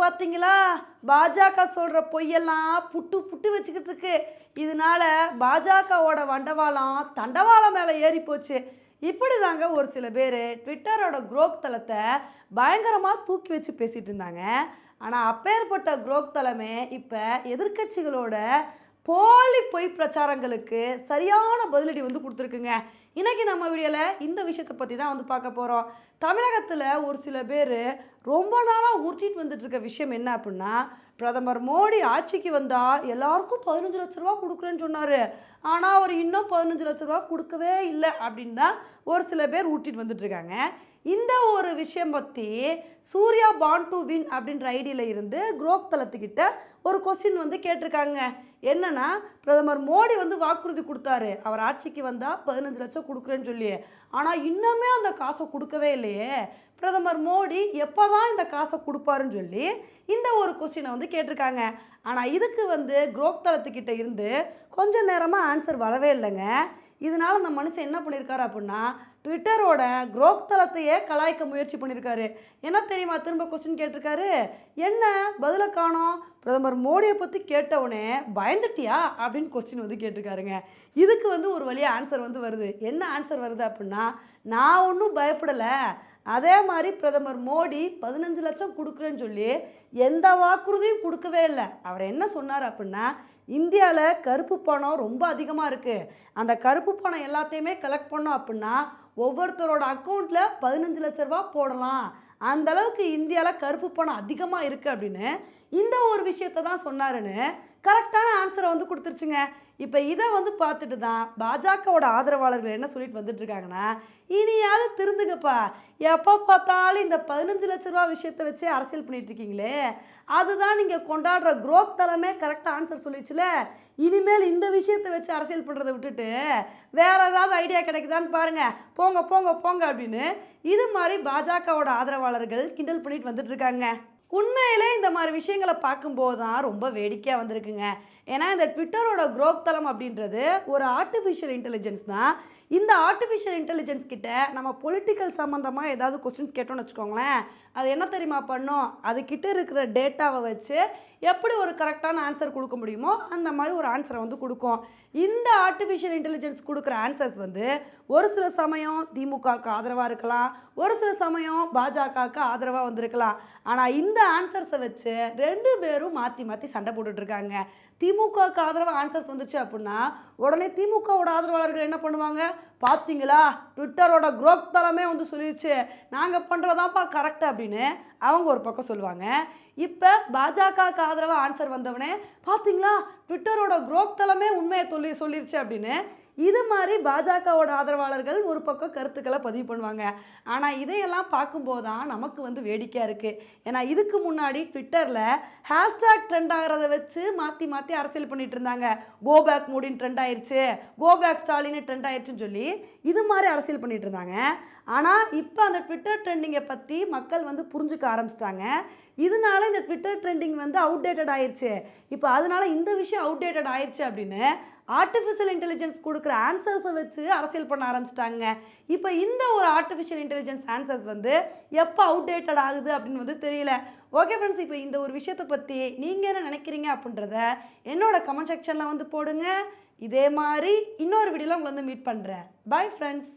பார்த்தீங்களா பாஜக சொல்கிற பொய்யெல்லாம் புட்டு புட்டு வச்சுக்கிட்டு இருக்கு. இதனால பாஜகவோட வண்டவாளம் தண்டவாளம் மேலே ஏறி போச்சு. இப்படி தாங்க ஒரு சில பேர் ட்விட்டரோட குரோக் தளத்தை பயங்கரமாக தூக்கி வச்சு பேசிகிட்டு இருந்தாங்க. ஆனால் அப்பேற்பட்ட குரோக் தளமே இப்போ எதிர்க்கட்சிகளோட போலி பொய் பிரச்சாரங்களுக்கு சரியான பதிலடி வந்து கொடுத்துருக்குங்க. இன்றைக்கி நம்ம வீடியோவில் இந்த விஷயத்தை பற்றி தான் வந்து பார்க்க போகிறோம் தமிழகத்தில் ஒரு சில பேர் ரொம்ப நாளாக உருட்டிட்டு வந்துட்டுருக்க விஷயம் என்ன அப்படின்னா பிரதமர் மோடி ஆட்சிக்கு வந்தால் எல்லாருக்கும் பதினஞ்சு லட்ச ரூபா கொடுக்குறேன்னு சொன்னார். ஆனால் அவர் இன்னும் பதினஞ்சு லட்ச ரூபா கொடுக்கவே இல்லை அப்படின்னு தான் ஒரு சில பேர் ஊட்டிட்டு வந்துட்டு இருக்காங்க. இந்த ஒரு விஷயம் பற்றி சூர்யா பான் டு வின் அப்படின்ற ஐடியில் இருந்து குரோக் தளத்துக்கிட்ட ஒரு கொஸ்டின் வந்து கேட்டிருக்காங்க. என்னன்னா பிரதமர் மோடி வந்து வாக்குறுதி கொடுத்தாரு. அவர் ஆட்சிக்கு வந்தால் பதினஞ்சு லட்சம் கொடுக்குறேன்னு சொல்லி ஆனால் இன்னுமே அந்த காசை கொடுக்கவே இல்லையே. பிரதமர் மோடி எப்போ தான் இந்த காசை கொடுப்பாருன்னு சொல்லி இந்த ஒரு கொஸ்டினை வந்து கேட்டிருக்காங்க. ஆனால் இதுக்கு வந்து குரோக் தளத்துக்கிட்ட இருந்து கொஞ்சம் நேரமாக ஆன்சர் வரவே இல்லைங்க. இதனால அந்த மனுஷன் என்ன பண்ணியிருக்காரு அப்படின்னா ட்விட்டரோட குரோக் தளத்தையே கலாய்க்க முயற்சி பண்ணியிருக்காரு என்ன தெரியுமா திரும்ப கொஸ்டின் கேட்டிருக்காரு? என்ன பதிலை காணோம்? பிரதமர் மோடியை பற்றி கேட்டவுடனே பயந்துட்டியா? அப்படின்னு கொஸ்டின் வந்து கேட்டிருக்காருங்க. இதுக்கு வந்து ஒரு வழியாக ஆன்சர் வந்து வருது. என்ன ஆன்சர் வருது அப்படின்னா நான் ஒன்றும் பயப்படலை. அதே மாதிரி பிரதமர் மோடி பதினஞ்சு லட்சம் கொடுக்குறேன்னு சொல்லி எந்த வாக்குறுதியும் கொடுக்கவே இல்லை. அவர் என்ன சொன்னார் அப்படின்னா இந்தியாவில் கருப்பு பணம் ரொம்ப அதிகமாக இருக்குது அந்த கருப்பு பணம் எல்லாத்தையுமே கலெக்ட் பண்ணோம் அப்படின்னா ஒவ்வொருத்தரோட அக்கௌண்ட்டில் பதினஞ்சு லட்ச ரூபா போடலாம். அந்த அளவுக்கு இந்தியாவில் கருப்பு பணம் அதிகமாக இருக்குது அப்படின்னு இந்த ஒரு விஷயத்தை தான் சொன்னாருன்னு கரெக்டான ஆன்சரை வந்து கொடுத்துருச்சுங்க. இப்போ இதை வந்து பார்த்துட்டு தான் பாஜகவோட ஆதரவாளர்கள் என்ன சொல்லிட்டு வந்துட்டு இருக்காங்கன்னா இனியாவது திருந்துங்கப்பா. எப்போ பார்த்தாலும் இந்த பதினஞ்சு லட்ச ரூபா விஷயத்தை வச்சே அரசியல் பண்ணிட்டு இருக்கீங்களே அதுதான் நீங்கள் கொண்டாடுற குரோக் தலைமே கரெக்டாக ஆன்சர் சொல்லிச்சுல. இனிமேல் இந்த விஷயத்தை வச்சு அரசியல் பண்ணுறதை விட்டுட்டு வேற ஏதாவது ஐடியா கிடைக்குதான்னு பாருங்க. போங்க போங்க போங்க அப்படின்னு இது மாதிரி பாஜகவோட ஆதரவாளர்கள் கிண்டல் பண்ணிட்டு வந்துட்டு இருக்காங்க உண்மையிலே இந்த மாதிரி விஷயங்களை பார்க்கும்போது தான் ரொம்ப வேடிக்கையாக வந்திருக்குங்க. ஏன்னா இந்த ட்விட்டரோட குரோக் தளம் அப்படின்றது ஒரு ஆர்டிஃபிஷியல் இன்டெலிஜென்ஸ் தான். இந்த ஆர்டிஃபிஷியல் இன்டெலிஜென்ஸ் கிட்ட நம்ம பொலிட்டிக்கல் சம்மந்தமாக ஏதாவது கொஸ்டின்ஸ் கேட்டோம்னு வச்சுக்கோங்களேன். அது என்ன தெரியுமா பண்ணும்? அதுக்கிட்ட இருக்கிற டேட்டாவை வச்சு எப்படி ஒரு கரெக்டான ஆன்சர் கொடுக்க முடியுமோ அந்த மாதிரி ஒரு ஆன்சரை வந்து கொடுக்கும். இந்த ஆர்டிஃபிஷியல் இன்டெலிஜென்ஸ் கொடுக்குற ஆன்சர்ஸ் வந்து ஒரு சில சமயம் திமுகவுக்கு ஆதரவாக இருக்கலாம். ஒரு சில சமயம் பாஜகவுக்கு ஆதரவாக வந்திருக்கலாம். ஆனால் இந்த ஆன்சர்ஸை வச்சு ரெண்டு பேரும் மாற்றி மாற்றி சண்டை போட்டுட்டு இருக்காங்க திமுகவுக்கு ஆதரவாக ஆன்சர்ஸ் வந்துச்சு அப்படின்னா உடனே திமுகவோட ஆதரவாளர்கள் என்ன பண்ணுவாங்க? பார்த்தீங்களா ட்விட்டரோட குரோக் தளமே வந்து சொல்லிடுச்சு நாங்கள் பண்ணுறதாப்பா கரெக்ட் அப்படின்னு அவங்க ஒரு பக்கம் சொல்லுவாங்க. இப்போ பாஜகவுக்கு ஆதரவாக ஆன்சர் வந்தவனே பார்த்தீங்களா ட்விட்டரோட குரோக் தளமே உண்மையை சொல்லி சொல்லிருச்சு அப்படின்னு. இது மாதிரி பாஜகவோட ஆதரவாளர்கள் ஒரு பக்கம் கருத்துக்களை பதிவு பண்ணுவாங்க. ஆனால் இதையெல்லாம் பார்க்கும்போது தான் நமக்கு வந்து வேடிக்கையாக இருக்குது ஏன்னா இதுக்கு முன்னாடி ட்விட்டரில் ஹேஷ்டாக் ட்ரெண்ட் ஆகிறத வச்சு மாற்றி மாற்றி அரசியல் பண்ணிட்டு இருந்தாங்க. கோ பேக் மோடின்னு ட்ரெண்ட் ஆயிடுச்சு கோ பேக் ஸ்டாலின் ட்ரெண்ட் ஆயிடுச்சுன்னு சொல்லி இது மாதிரி அரசியல் பண்ணிட்டு இருந்தாங்க. ஆனால் இப்போ அந்த ட்விட்டர் ட்ரெண்டிங்கை பற்றி மக்கள் வந்து புரிஞ்சுக்க ஆரம்பிச்சிட்டாங்க. இதனால இந்த ட்விட்டர் ட்ரெண்டிங் வந்து அவுடேட்டட் ஆயிடுச்சு இப்போ அதனால இந்த விஷயம் அவுடேட்டட் ஆயிடுச்சு அப்படின்னு ஆர்டிஃபிஷியல் இன்டெலிஜென்ஸ் கொடுக்குற ஆன்சர்ஸை வச்சு அரசியல் பண்ண ஆரம்பிச்சிட்டாங்க. இப்போ இந்த ஒரு ஆர்டிஃபிஷியல் இன்டெலிஜென்ஸ் ஆன்சர்ஸ் வந்து எப்போ அவுடேட்டட் ஆகுது அப்படின்னு வந்து தெரியல. ஓகே ஃப்ரெண்ட்ஸ் இப்போ இந்த ஒரு விஷயத்தை பற்றி நீங்கள் என்ன நினைக்கிறீங்க அப்படின்றத என்னோட கமெண்ட் செக்ஷனில் வந்து போடுங்க. இதே மாதிரி இன்னொரு வீடியோவில் உங்களை வந்து மீட் பண்ணுறேன் பை ஃப்ரெண்ட்ஸ்